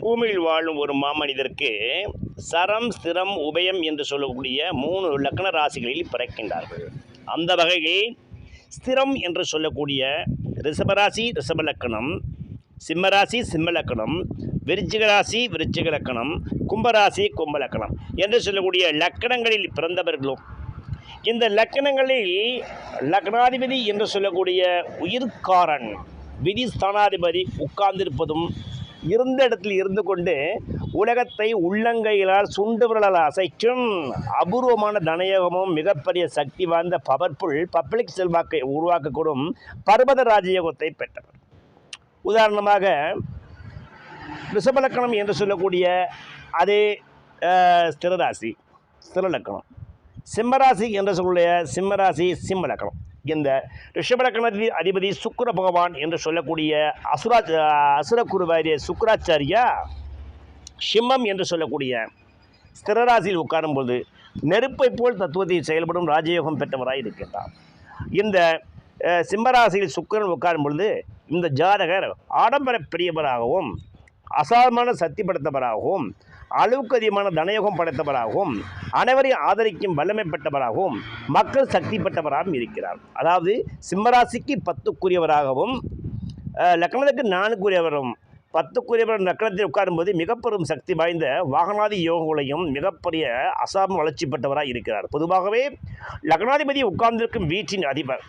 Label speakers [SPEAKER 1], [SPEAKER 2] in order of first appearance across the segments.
[SPEAKER 1] பூமியில் வாழும் ஒரு மாமனிதருக்கு சரம் ஸ்திரம் உபயம் என்று சொல்லக்கூடிய மூணு லக்ன ராசிகளில் பிறக்கின்றார்கள். அந்த வகையில் ஸ்திரம் என்று சொல்லக்கூடிய ரிஷபராசி ரிஷப லக்கணம் சிம்மராசி சிம்மலக்கணம் விருச்சிக ராசி விருச்சிக லக்கணம் கும்பராசி கும்பலக்கணம் என்று சொல்லக்கூடிய லக்கணங்களில் பிறந்தவர்களும் இந்த லக்கணங்களில் லக்னாதிபதி என்று சொல்லக்கூடிய உயிர்காரன் விதி ஸ்தானாதிபதி உட்கார்ந்திருப்பதும் இருந்த இடத்தில் இருந்து கொண்டு உலகத்தை உள்ளங்கைகளால் சுண்டு விரலால் அசைக்கும் அபூர்வமான தனயோகமும் மிகப்பெரிய சக்தி வாய்ந்த பவர்ஃபுல் பப்ளிக் செல்வாக்கை உருவாக்கக்கூடும் பர்வத ராஜயோகத்தை பெற்றவர். உதாரணமாக ரிஷபலக்கணம் என்று சொல்லக்கூடிய அதே ஸ்திரராசி ஸ்திரலக்கணம். சிம்மராசி என்று சொல்லக்கூடிய சிம்மராசி சிம்மலக்கணம். இந்த ரிஷபலக்கணத்தின் அதிபதி சுக்கர பகவான் என்று சொல்லக்கூடிய அசுரா அசுரக்குருவாரிய சுக்கராச்சாரியா சிம்மம் என்று சொல்லக்கூடிய ஸ்திரராசியில் உட்காரும்போது நெருப்பை போல் தத்துவத்தில் செயல்படும் ராஜயோகம் பெற்றவராக இருக்கின்றார். இந்த சிம்மராசியில் சுக்கிரன் உட்காரும் பொழுது இந்த ஜாதகர் ஆடம்பர பிரியவராகவும் அசாதமான சக்தி படைத்தவராகவும் அளவுக்கு அதிகமான தனயோகம் படைத்தவராகவும் அனைவரையும் ஆதரிக்கும் வல்லமை பெற்றவராகவும் மக்கள் சக்தி பெற்றவராகவும் இருக்கிறார். அதாவது சிம்மராசிக்கு பத்துக்குரியவராகவும் லக்னத்துக்கு நான்குரியவரும் பத்துக்குரியவர் லக்னத்தில் உட்காரும்போது மிகப்பெரும் சக்தி வாய்ந்த வாகனாதி யோகங்களையும் மிகப்பெரிய அசாம வளர்ச்சி பெற்றவராக இருக்கிறார். பொதுவாகவே லக்னாதிபதி உட்கார்ந்திருக்கும் வீட்டின் அதிபர்.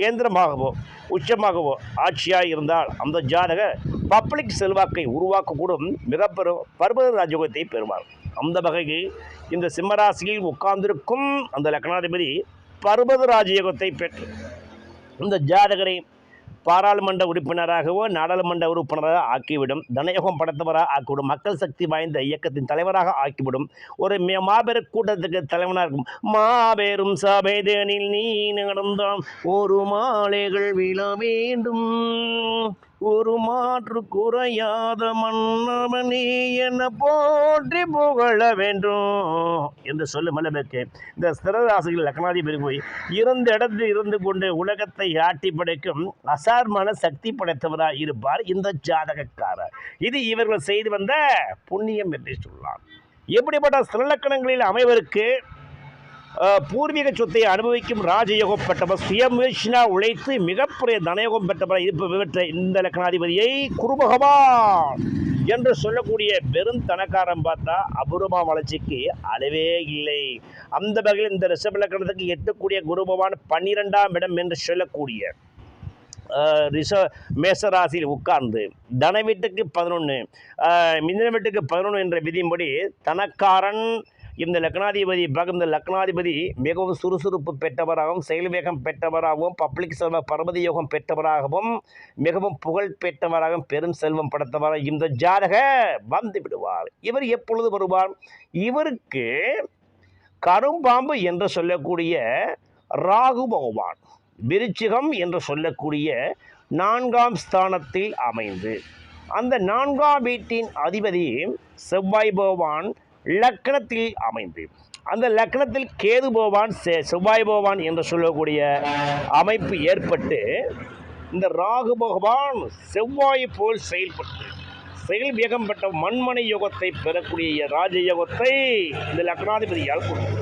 [SPEAKER 1] கேந்திரமாகவோ உச்சமாகவோ ஆட்சியாக இருந்தால் அந்த ஜாதகர் பப்ளிக் செல்வாக்கை உருவாக்கக்கூடும். மிகப்பெரும் பர்வத ராஜயோகத்தை பெறுவார். அந்த வகையில் இந்த சிம்மராசியில் உட்கார்ந்திருக்கும் அந்த லக்னாதிபதி பர்வத ராஜயோகத்தை பெற்று இந்த ஜாதகரை பாராளுமன்ற உறுப்பினராகவோ நாடாளுமன்ற உறுப்பினராக ஆக்கிவிடும். தனயோகம் படைத்தவராக ஆக்கிவிடும். மக்கள் சக்தி வாய்ந்த இயக்கத்தின் தலைவராக ஆக்கிவிடும். ஒரு மே- மாபெரும் கூட்டத்துக்கு தலைவனாக இருக்கும். மாபெரும் சபைதனில் நீ நடந்தால் ஒரு மாலைகள் விழ வேண்டும். ஒரு மாற்று குறையாத மன்னவனே என போற்றி புகழ வேண்டும்? என்று சொல்லு மலபெக்கு இந்த ஸ்திரராசிகள் லக்னாதிபதி போய் இருந்த இடத்தில் இருந்து கொண்டு உலகத்தை ஆட்டி படைக்கும் அசார்மான சக்தி படைத்தவராக இருப்பார் இந்த ஜாதகக்காரர். இது இவர்கள் செய்து வந்த புண்ணியம் என்று சொல்லலாம். எப்படிப்பட்ட ஸ்திரலக்கணங்களில் அமைவருக்கு பூர்வீக சொத்தை அனுபவிக்கும் ராஜயோகம் பெற்றவர் சுயமுயற்சினா உழைத்து மிகப்பெரிய தனயோகம் பெற்றவர் இருப்ப பெற்ற இந்த லக்னாதிபதியை குருபகவான் என்று சொல்லக்கூடிய பெரும் தனக்காரன் பார்த்தா அபூர்வமா வளர்ச்சிக்கு அளவே இல்லை. அந்த வகையில் இந்த ரிஷப லக்னத்துக்கு எட்டக்கூடிய குருபகவான் பன்னிரெண்டாம் இடம் என்று சொல்லக்கூடிய ரிஷ மேசராசியில் உட்கார்ந்து தன வீட்டுக்கு பதினொன்று மிதன வீட்டுக்கு பதினொன்று என்ற விதியின்படி தனக்காரன் இந்த லக்னாதிபதி பகந்த லக்னாதிபதி மிகவும் சுறுசுறுப்பு பெற்றவராகவும் செயல் வேகம் பெற்றவராகவும் பப்ளிக் செல்வ பரமதி யோகம் பெற்றவராகவும் மிகவும் புகழ் பெற்றவராகவும் பெரும் செல்வம் படைத்தவராக இந்த ஜாதக வந்து விடுவார். இவர் எப்பொழுது வருவார்? இவருக்கு கரும்பாம்பு என்று சொல்லக்கூடிய ராகு பகவான் விருச்சிகம் என்று சொல்லக்கூடிய நான்காம் ஸ்தானத்தில் அமைந்து அந்த நான்காம் வீட்டின் அதிபதி செவ்வாய் பகவான் லக்னத்தில் அமைந்து அந்த லக்னத்தில் கேது போவான் செ- செவ்வாய் போவான் என்று சொல்லக்கூடிய அமைப்பு ஏற்பட்டு இந்த ராகு பகவான் செவ்வாய் போல் செயல்பட்டு செயல் வேகம் பெற்ற மண்மனை யோகத்தை பெறக்கூடிய ராஜயோகத்தை இந்த லக்னாதிபதியால் கொடுக்கும்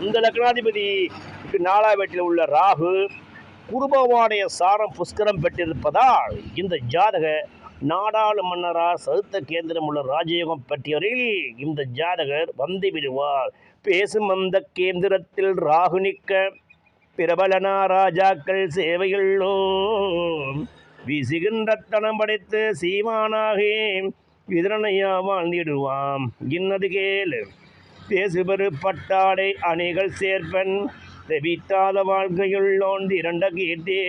[SPEAKER 1] இந்த லக்னாதிபதிக்கு நாலா வீட்டில் உள்ள ராகு குருபவானுடைய சாரம் புஷ்கரம் பெற்றிருப்பதால் இந்த ஜாதக நாடாளுமன்னரா சதுத்த கேந்திரம் உள்ள ராஜயோகம் பற்றியவரில் இந்த ஜாதகர் வந்து விடுவார் பேசும் அந்த கேந்திரத்தில் ராகு பிரபலனா ராஜாக்கள் சேவையுள்ளோ வீசுகின்ற தனம் படைத்து சீமானாகே விதரணையா வாழ்ந்திடுவாம். இன்னது கேளு. பேசுபெரு பட்டாடை அணிகள் சேர்ப்பன். தெவித்தாத வாழ்க்கையுள்ளோன் இரண்ட கேட்டே.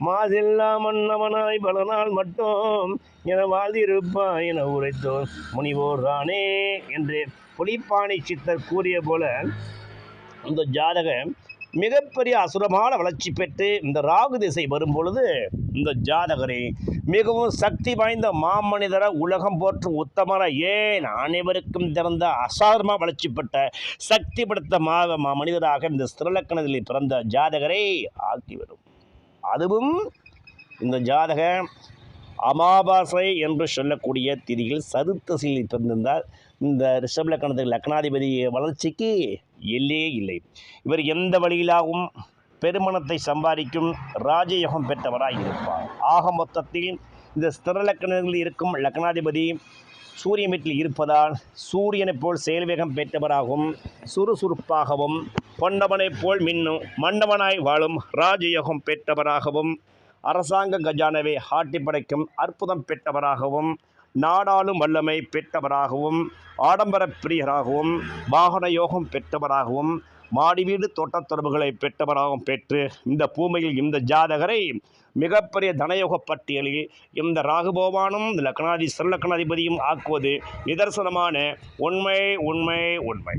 [SPEAKER 1] மாதெல்லாம் மன்னவனாய் பல நாள் மட்டும் என வாழ்ந்திருப்பான் என உரைத்தோர் முனிவோர் தானே என்று புலிப்பாணி சித்தர் கூறிய போல இந்த ஜாதகம் மிகப்பெரிய அசுரமான வளர்ச்சி பெற்று இந்த ராகு திசை வரும் பொழுது இந்த ஜாதகரை மிகவும் சக்தி வாய்ந்த மாமனிதர உலகம் போற்றும் உத்தமர ஏன் அனைவருக்கும் திறந்த அசாதாரண வளர்ச்சி பெற்ற சக்தி படுத்த மா மா- மனிதராக இந்த ஸ்திரலக்கணத்தில் பிறந்த ஜாதகரை ஆக்கிவிடும் அதுவும் இந்த ஜாதக அமாவாசை என்று சொல்லக்கூடிய திதியில் சதுர்த்தசியில் பிறந்திருந்தால் இந்த ரிஷப லக்கணத்துக்கு லக்னாதிபதி வளர்ச்சிக்கு எல்லையே இல்லை. இவர் எந்த வழியிலாகவும் பெருமணத்தை சம்பாதிக்கும் ராஜயோகம் பெற்றவராக இருப்பார். ஆக மொத்தத்தில் இந்த ஸ்திரலக்கணங்களில் இருக்கும் லக்னாதிபதி சூரியன் வீட்டில் இருப்பதால் சூரியனைப் போல் செயல்வேகம் பெற்றவராகவும் சுறுசுறுப்பாகவும் கொண்டவனைப் போல் மின்னும் மன்னவனாய் வாழும் ராஜயோகம் பெற்றவராகவும் அரசாங்க கஜானவை ஆட்டி படைக்கும் அற்புதம் பெற்றவராகவும் நாடாளும் வல்லமை பெற்றவராகவும் ஆடம்பர பிரியராகவும் வாகன யோகம் பெற்றவராகவும் மாடி வீடு தோட்டத் தொடர்புகளை பெற்றவராகவும் பெற்று இந்த பூமியில் இந்த ஜாதகரை மிகப்பெரிய தனயோக பட்டியலில் இந்த ராகுபோவானும் இந்த லக்னாதி சிறலக்கணாதிபதியும் ஆக்குவது நிதர்சனமான உண்மை உண்மை உண்மை.